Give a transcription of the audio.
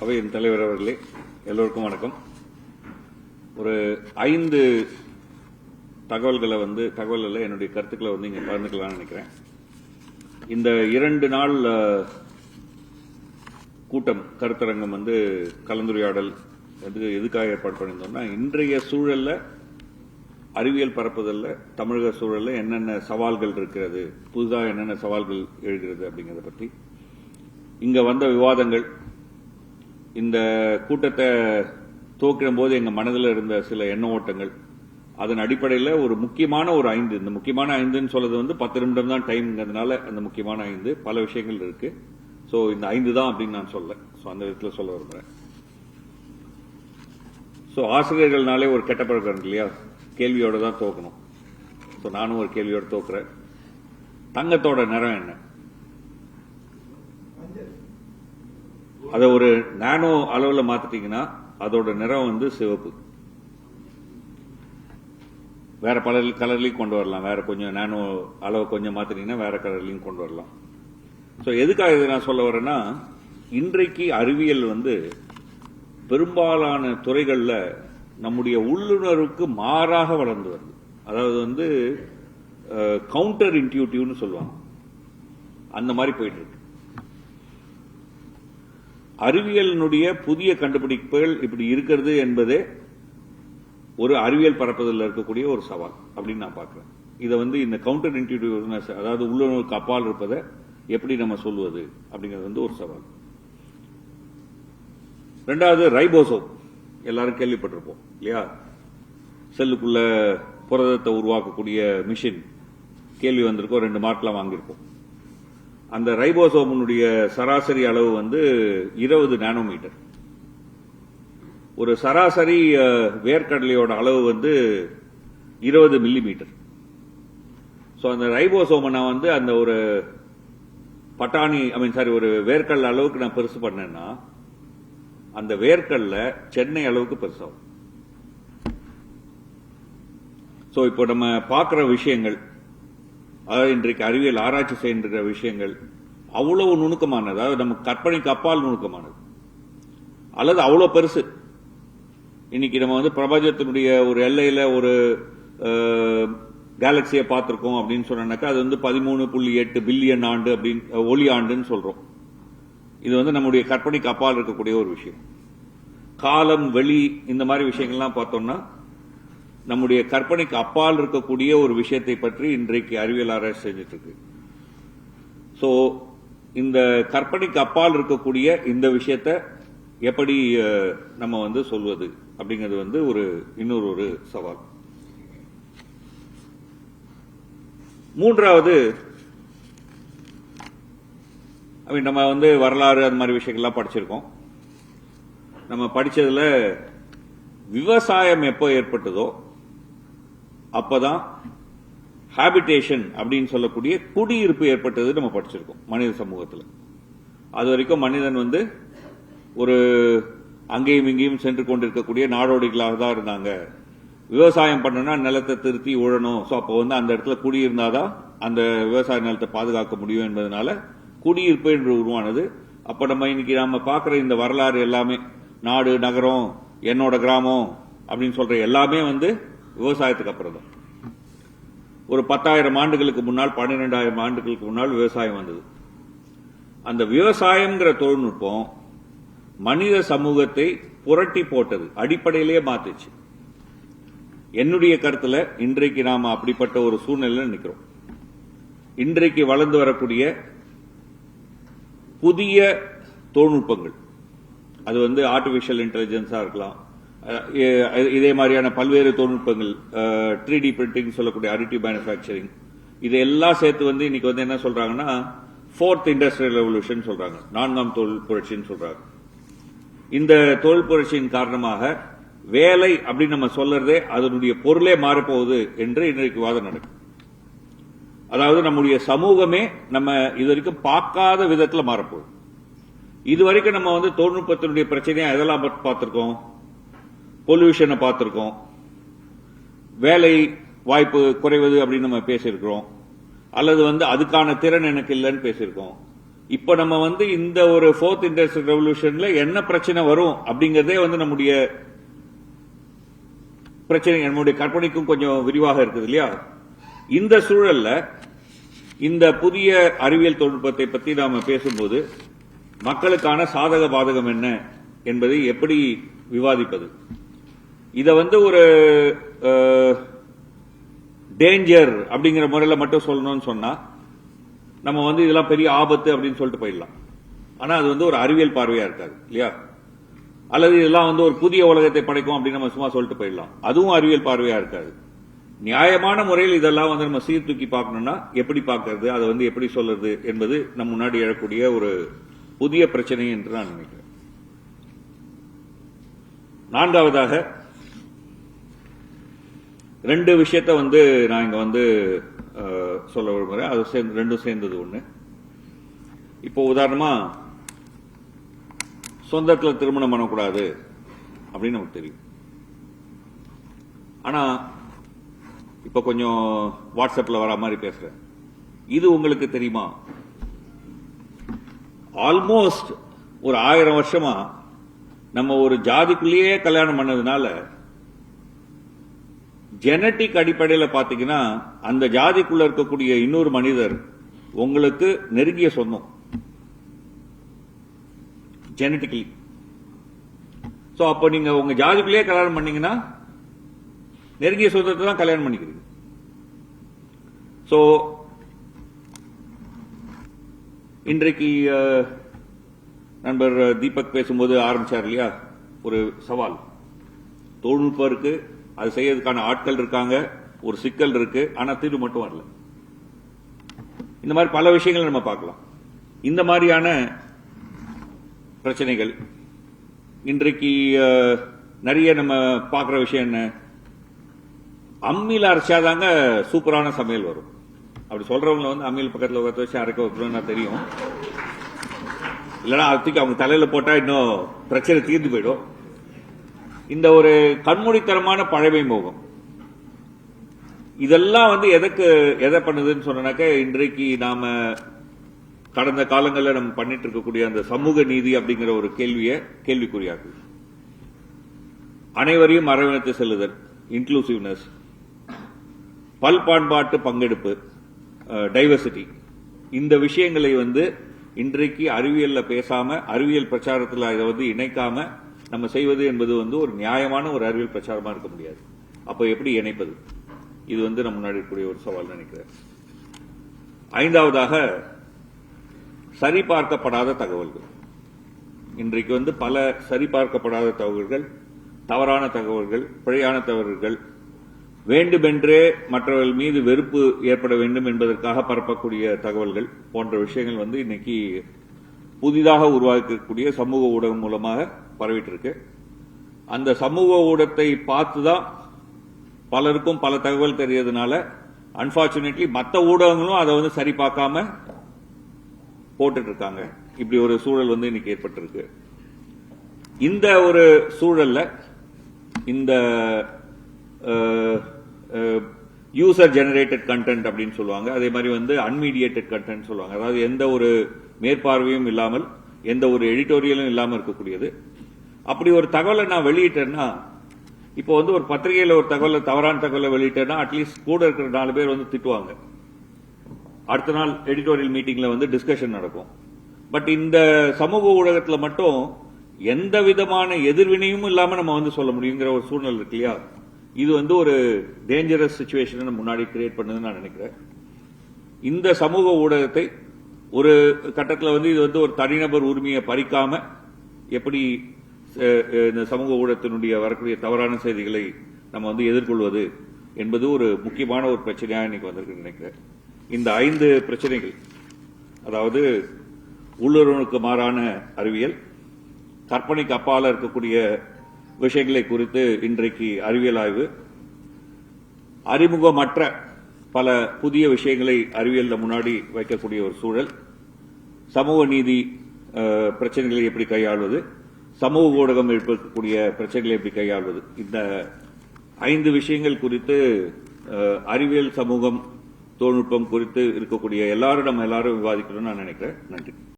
அவையின் தலைவர் அவர்களே எல்லோருக்கும் வணக்கம். ஒரு ஐந்து தகவல்களை வந்து தகவல்களில் என்னுடைய கருத்துக்களை வந்து இங்கே பகிர்ந்துக்கலாம்னு நினைக்கிறேன். இந்த இரண்டு நாள் கூட்டம் கருத்தரங்கம் வந்து கலந்துரையாடல் வந்து எதுக்காக ஏற்பாடு பண்ணியிருந்தோம்னா இன்றைய சூழலில் அறிவியல் பரப்புதலில் தமிழக சூழலில் என்னென்ன சவால்கள் இருக்கிறது புதுதாக என்னென்ன சவால்கள் எழுகிறது அப்படிங்கிறத பற்றி இங்கே வந்த விவாதங்கள் இந்த கூட்டத்தை துவக்கிடும் போது எங்க மனதில் இருந்த சில எண்ண ஓட்டங்கள் அதன் அடிப்படையில் ஒரு முக்கியமான ஒரு ஐந்து. இந்த முக்கியமான ஐந்துன்னு சொல்றது வந்து பத்து நிமிடம் தான் டைம்ங்கிறதுனால அந்த முக்கியமான ஐந்து பல விஷயங்கள் இருக்கு. ஸோ இந்த ஐந்து தான் அப்படின்னு நான் சொல்ல ஸோ அந்த விதத்தில் சொல்ல விரும்புகிறேன் ஸோ ஆசிரியர்கள்னாலே ஒரு கெட்ட பழக்கம் இல்லையா? கேள்வியோட தான் தோக்கணும் ஸோ நானும் ஒரு கேள்வியோட தோக்குறேன் தங்கத்தோட நிறம் என்ன? அதை ஒரு நானோ அளவில் மாத்திட்டீங்கன்னா அதோட நிறம் வந்து சிவப்பு. வேற பல கலர்லையும் கொண்டு வரலாம். வேற கொஞ்சம் நானோ அளவு கொஞ்சம் மாத்திட்டீங்கன்னா வேற கலர்லையும் கொண்டு வரலாம். ஸோ எதுக்காக இதை நான் சொல்ல வரேன்னா இன்றைக்கு அறிவியல் வந்து பெரும்பாலான துறைகளில் நம்முடைய உள்ளுணர்வுக்கு மாறாக வளர்ந்து வருது. அதாவது வந்து கவுண்டர் இன்டியூட்டிவ்னு சொல்லுவாங்க. அந்த மாதிரி போயிட்டு இருக்கு. அறிவியலினுடைய புதிய கண்டுபிடிப்புகள் இப்படி இருக்கிறது என்பதே ஒரு அறிவியல் பரப்புதலில் இருக்கக்கூடிய ஒரு சவால் அப்படின்னு நான் பார்க்குறேன். இதை வந்து இந்த கவுண்டர் இன்டியூட்டிவ் அதாவது உள்ளுணர்வுக்கு அப்பால் இருப்பதை எப்படி நம்ம சொல்வது அப்படிங்கிறது வந்து ஒரு சவால். ரெண்டாவது ரைபோசோம். எல்லாரும் கேள்விப்பட்டிருப்போம் இல்லையா? செல்லுக்குள்ள புரதத்தை உருவாக்கக்கூடிய மிஷின் கேள்வி வந்திருக்கோம் ரெண்டு மார்க்லாம் வாங்கியிருக்கோம் அந்த ரைபோசோமனுடைய சராசரி அளவு வந்து இருபது நானோமீட்டர். ஒரு சராசரி வேர்க்கடலையோட அளவு வந்து இருபது மில்லிமீட்டர். ஸோ அந்த ரைபோசோமை நான் வந்து அந்த ஒரு பட்டாணி ஐ மீன் சாரி ஒரு வேர்க்கடல் அளவுக்கு நான் பெருசு பண்ணேன்னா அந்த வேர்க்கடலை சென்னை அளவுக்கு பெருசாகும். ஸோ இப்போ நம்ம பார்க்குற விஷயங்கள் இன்றைக்கு அறிவியல் ஆராய்ச்சி செய்கின்ற விஷயங்கள் அவ்வளவு நுணுக்கமானது. அதாவது நம்ம கற்பனைக்கு அப்பால் நுணுக்கமானது. அல்லது அவ்வளோ பெருசு. இன்னைக்கு நம்ம வந்து பிரபஞ்சத்தினுடைய ஒரு எல்லையில் ஒரு கேலக்சியை பார்த்துருக்கோம் அப்படின்னு சொன்னாக்கா அது வந்து பதிமூணு புள்ளி எட்டு பில்லியன் ஆண்டு அப்படின்னு ஒளி ஆண்டுன்னு சொல்கிறோம் இது வந்து நம்முடைய கற்பனைக்கு அப்பால் இருக்கக்கூடிய ஒரு விஷயம். காலம் வெளி இந்த மாதிரி விஷயங்கள்லாம் பார்த்தோம்னா நம்முடைய கற்பனைக்கு அப்பால் இருக்கக்கூடிய ஒரு விஷயத்தை பற்றி இன்றைக்கு அறிவியல் ஆராய்ச்சி செஞ்சுட்டு இருக்கு ஸோ இந்த கற்பனைக்கு அப்பால் இருக்கக்கூடிய இந்த விஷயத்த எப்படி நம்ம வந்து சொல்வது அப்படிங்கிறது வந்து ஒரு இன்னொரு ஒரு சவால். மூன்றாவது நம்ம வந்து வரலாறு அந்த மாதிரி விஷயங்கள்லாம் படிச்சிருக்கோம். நம்ம படிச்சதுல விவசாயம் எப்போ ஏற்பட்டதோ அப்பதான் ஹாபிடேஷன் அப்படின்னு சொல்லக்கூடிய குடியிருப்பு ஏற்பட்டது நம்ம படிச்சிருக்கோம் மனித சமூகத்தில். அது வரைக்கும் மனிதன் வந்து ஒரு அங்கேயும் இங்கேயும் சென்று கொண்டிருக்கக்கூடிய நாடோடிகளாக தான் இருந்தாங்க. விவசாயம் பண்ணணும்னா நிலத்தை திருத்தி உழணும் ஸோ அப்போ வந்து அந்த இடத்துல குடியிருந்தாதான் அந்த விவசாய நிலத்தை பாதுகாக்க முடியும் என்பதனால குடியிருப்பு என்று உருவானது. அப்போ நம்ம இன்னைக்கு நாம பார்க்குற இந்த வரலாறு எல்லாமே நாடு நகரம் என்னோட கிராமம் அப்படின்னு சொல்ற எல்லாமே வந்து விவசாயத்துக்கு அப்புறம் தான் ஒரு பத்தாயிரம் ஆண்டுகளுக்கு முன்னால் பன்னிரெண்டாயிரம் ஆண்டுகளுக்கு முன்னால் விவசாயம் வந்தது. அந்த விவசாயம்ங்கிற தொழில்நுட்பம் மனித சமூகத்தை புரட்டி போட்டது அடிப்படையிலேயே மாத்துச்சு. என்னுடைய கருத்துல இன்றைக்கு நாம அப்படிப்பட்ட ஒரு சூழ்நிலையில நிக்கிறோம். இன்றைக்கு வளர்ந்து வரக்கூடிய புதிய தொழில்நுட்பங்கள். அது வந்து ஆர்டிபிஷியல் இன்டெலிஜென்ஸா இருக்கலாம் இதே மாதிரியான பல்வேறு தொழில்நுட்பங்கள் த்ரீ டி பிரிண்டிங் சொல்லக்கூடிய அடிட்டிவ் மேனுஃபேக்சரிங் இதெல்லாம் சேர்த்து வந்து இன்னைக்கு வந்து என்ன சொல்றாங்கன்னா ஃபோர்த் இண்டஸ்ட்ரியல் ரெவல்யூஷன் சொல்றாங்க. நான்காம் தொழில் புரட்சின்னு சொல்றாங்க. இந்த தொழில் புரட்சியின் காரணமாக வேலை அப்படின்னு நம்ம சொல்றதே அதனுடைய பொருளே மாறப்போகுது என்று இன்றைக்கு வாதம் நடக்கும் அதாவது நம்முடைய சமூகமே நம்ம இது வரைக்கும் பார்க்காத விதத்தில் மாறப்போகுது. இது வரைக்கும் நம்ம வந்து தொழில்நுட்பத்தினுடைய பிரச்சனையா எதெல்லாம் பார்த்துருக்கோம் பார்த்திருக்கோம்? பொல்யூஷனை பார்த்துருக்கோம். வேலை வாய்ப்பு குறைவது அப்படின்னு நம்ம பேசியிருக்கிறோம். அல்லது வந்து அதுக்கான திறன் எனக்கு இல்லைன்னு பேசியிருக்கோம். இப்ப நம்ம வந்து இந்த ஒரு ஃபோர்த் இண்டஸ்ட்ரியல் ரெவல்யூஷன்ல என்ன பிரச்சனை வரும் அப்படிங்கறதே வந்து நம்முடைய பிரச்சனை நம்முடைய கற்பனைக்கும் கொஞ்சம் விரிவாக இருக்குது இல்லையா? இந்த சூழல்ல இந்த புதிய அறிவியல் தொழில்நுட்பத்தை பத்தி நாம பேசும்போது மக்களுக்கான சாதக பாதகம் என்ன என்பதை எப்படி விவாதிப்பது? இதை வந்து ஒரு டேஞ்சர் அப்படிங்கிற முறையில் மட்டும் சொல்லணும்னு சொன்னா நம்ம வந்து இதெல்லாம் பெரிய ஆபத்து அப்படின்னு சொல்லிட்டு போயிடலாம். ஆனா அது வந்து ஒரு அறிவியல் பார்வையா இருக்காது இல்லையா? அல்லது இதெல்லாம் வந்து ஒரு புதிய உலகத்தை படைக்கும் அப்படின்னு நம்ம சும்மா சொல்லிட்டு போயிடலாம். அதுவும் அறிவியல் பார்வையா இருக்காது. நியாயமான முறையில் இதெல்லாம் வந்து நம்ம சீர்தூக்கி பார்க்கணும்னா எப்படி பார்க்கறது அதை வந்து எப்படி சொல்றது என்பது நம் முன்னாடி எழக்கூடிய ஒரு புதிய பிரச்சனை என்று நான் நினைக்கிறேன். நான்காவதாக ரெண்டு விஷயத்த வந்து நான் இங்கே வந்து சொல்ல விரும்புறேன். அது சேர்ந்து ரெண்டும் சேர்ந்தது ஒன்று இப்போ உதாரணமா சொந்தத்தில் திருமணம் பண்ணக்கூடாது அப்படின்னு நமக்கு தெரியும். ஆனா இப்போ கொஞ்சம் வாட்ஸ்அப்ல வர மாதிரி பேசுகிறேன் இது உங்களுக்கு தெரியுமா? ஆல்மோஸ்ட் ஒரு ஆயிரம் வருஷமா நம்ம ஒரு ஜாதிக்குள்ளேயே கல்யாணம் பண்ணதுனால ஜெனட்டிக் அடிப்படையில் பார்த்தீங்கன்னா அந்த ஜாதிக்குள்ள இருக்கக்கூடிய இன்னொரு மனிதர் உங்களுக்கு நெருங்கிய சொந்தம். ஜெனட்டிக்கலி ஸோ அப்போ நீங்க உங்க ஜாதிக்குள்ளேயே கல்யாணம் பண்ணீங்கன்னா நெருங்கிய சொந்தத்தை தான் கல்யாணம் பண்ணிக்கிறீங்க. ஸோ இன்றைக்கு நண்பர் தீபக் பேசும்போது ஆரம்பிச்சார் இல்லையா? ஒரு சவால். தொழில்நுட்பம் இருக்குது அது செய்யறதுக்கான ஆட்கள் இருக்காங்க ஒரு சிக்கல் இருக்கு ஆனா தீர்வு மட்டும் வரல. இந்த மாதிரி பல விஷயங்களை நம்ம பார்க்கலாம். இந்த மாதிரியான பிரச்சனைகள் இன்றைக்கு நிறைய நம்ம பார்க்குற விஷயம் என்ன? அம்மியில் அரைச்சாதாங்க சூப்பரான சமையல் வரும். அப்படி சொல்றவங்க வந்து அம்மியில் பக்கத்தில் உட்காந்து வச்சு அரைக்க வைக்கணும்னு தெரியும். இல்லைன்னா அதுக்கு அவங்க தலையில் போட்டால் இன்னும் பிரச்சனை தீர்ந்து போயிடும். இந்த ஒரு கண்மூடித்தனமான பழமை மோகம். இதெல்லாம் வந்து எதற்கு எதை பண்ணுதுன்னு சொன்னாக்க இன்றைக்கு நாம கடந்த காலங்களில் நம்ம பண்ணிட்டு இருக்கக்கூடிய அந்த சமூக நீதி அப்படிங்கிற ஒரு கேள்வியை கேள்விக்குறியாக்குது. அனைவரையும் அரவணைத்து செல்லுதல் இன்க்ளூசிவ்னஸ் பல்பாண்பாட்டு பங்கெடுப்பு டைவர்சிட்டி இந்த விஷயங்களை வந்து இன்றைக்கு அறிவியல்ல பேசாம அறிவியல் பிரச்சாரத்தில் இதை வந்து இணைக்காம நம்ம செய்வது என்பது வந்து ஒரு நியாயமான ஒரு அறிவியல் பிரச்சாரமா இருக்க முடியாது. அப்போ எப்படி இணைப்பது? இது வந்து நம்ம முன்னாடி இருக்கக்கூடிய ஒரு சவால் நினைக்கிறேன். ஐந்தாவதாக சரிபார்க்கப்படாத தகவல்கள். இன்றைக்கு வந்து பல சரிபார்க்கப்படாத தகவல்கள் தவறான தகவல்கள் பிழையான தகவல்கள் வேண்டுமென்றே மற்றவர்கள் மீது வெறுப்பு ஏற்பட வேண்டும் என்பதற்காக பரப்பக்கூடிய தகவல்கள் போன்ற விஷயங்கள் வந்து இன்னைக்கு புதிதாக உருவாக்கக்கூடிய சமூக ஊடகம் மூலமாக பரவிட்டு இருக்கு அந்த சமூக ஊடகத்தை பார்த்து தான் பலருக்கும் பல தகவல் தெரியறதுனால அன்பார்ச்சுனேட்லி மற்ற ஊடகங்களும் அதை வந்து சரி பார்க்காம போட்டுட்டு இருக்காங்க இப்படி ஒரு சூழல் வந்து இன்னைக்கு ஏற்பட்டிருக்கு. இந்த ஒரு சூழல்ல இந்த யூசர் ஜெனரேட்டட் கண்டென்ட் அப்படின்னு சொல்லுவாங்க. அதே மாதிரி வந்து அன்மீடியேட்டட் கண்டென்ட் சொல்லுவாங்க. அதாவது எந்த ஒரு மேற்பார்வையும் இல்லாமல் எந்த ஒரு எடிட்டோரியலும் இல்லாமல் இருக்கக்கூடியது. அப்படி ஒரு தகவலை நான் வெளியிட்டேன்னா இப்போ வந்து ஒரு பத்திரிகையில் ஒரு தகவலை தவறான தகவலை வெளியிட்டேன்னா அட்லீஸ்ட் கூட இருக்கிற நாலு பேர் வந்து திட்டுவாங்க. அடுத்த நாள் எடிட்டோரியல் மீட்டிங்ல வந்து டிஸ்கஷன் நடக்கும். பட் இந்த சமூக ஊடகத்தில் மட்டும் எந்த விதமான எதிர்வினையும் இல்லாமல் நம்ம வந்து சொல்ல முடியுங்கிற ஒரு சூழ்நிலை இருக்கு இல்லையா? இது வந்து ஒரு டேஞ்சரஸ் சுச்சுவேஷன் முன்னாடி கிரியேட் பண்ணுதுன்னு நான் நினைக்கிறேன். இந்த சமூக ஊடகத்தை ஒரு கட்டத்தில் வந்து இது வந்து ஒரு தனிநபர் உரிமையை பறிக்காம எப்படி இந்த சமூக ஊடகத்தினுடைய வரக்கூடிய தவறான செய்திகளை நம்ம வந்து எதிர்கொள்வது என்பது ஒரு முக்கியமான ஒரு பிரச்சனையாக இன்னைக்கு வந்திருக்கு நினைக்கிறேன். இந்த ஐந்து பிரச்சனைகள் அதாவது உள்ளுறவுக்கு மாறான அறிவியல் கற்பனைக்கு அப்பால இருக்கக்கூடிய விஷயங்களை குறித்து இன்றைக்கு அறிவியல் ஆய்வு அறிமுகமற்ற பல புதிய விஷயங்களை அறிவியலில் முன்னாடி வைக்கக்கூடிய ஒரு சூழல் சமூக நீதி பிரச்சனைகளை எப்படி கையாள்வது சமூக ஊடகம் இருக்கக்கூடிய பிரச்சனைகளை எப்படி கையாள்வது? இந்த ஐந்து விஷயங்கள் குறித்து அறிவியல் சமூகம் தொழில்நுட்பம் குறித்து இருக்கக்கூடிய எல்லாரும் நம்ம எல்லாரும் விவாதிக்கணும்னு நான் நினைக்கிறேன். நன்றி.